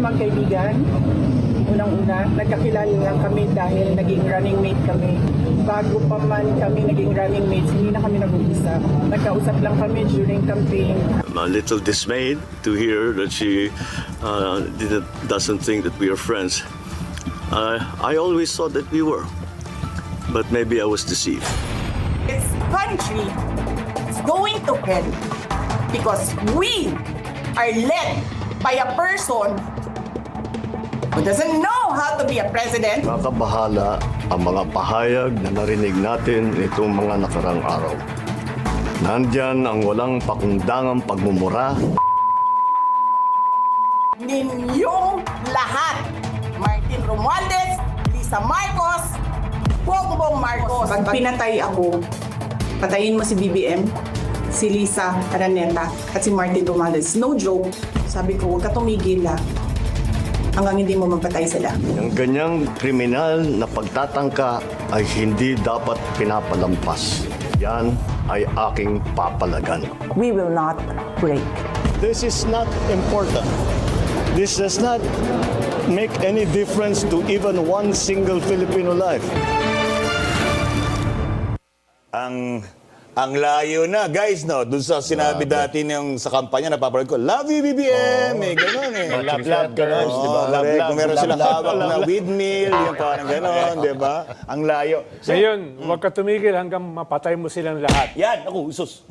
magkaibigan. Unang-una, nagkakilala lang kami dahil naging running mate kami. Bago pa man kami naging running mates, hindi na kami nag-uusap. Nagkausap lang kami during campaign. I'm a little dismayed to hear that she uh, didn't, doesn't think that we are friends. Uh, I always thought that we were, but maybe I was deceived. This country is going to hell because we are led by a person who doesn't know how to be a president. Nakakabahala ang mga pahayag na narinig natin itong mga nakarang araw. Nandyan ang walang pakundangang pagmumura Ninyong lahat. Martin Romualdez, Lisa Marcos, Bongbong Marcos. Pag pinatay ako, patayin mo si BBM, si Lisa Araneta, at si Martin Romualdez. No joke. Sabi ko, huwag ka tumigil ha. Hanggang hindi mo mapatay sila. Ang ganyang kriminal na pagtatangka ay hindi dapat pinapalampas. Yan ay aking papalagan. We will not break. This is not important. This does not make any difference to even one single Filipino life. ang ang layo na, guys, no? Doon sa sinabi dati ng sa kampanya, napapanood ko, love you, BBM! Eh, gano'n eh. Love, love, gano'n, Oo, di ba? Love, love, Kung meron love, silang love, hawak love, na windmill, yung parang gano'n, di ba? Ang layo. So, Ngayon, huwag ka tumigil hanggang mapatay mo silang lahat. yan, ako, usos.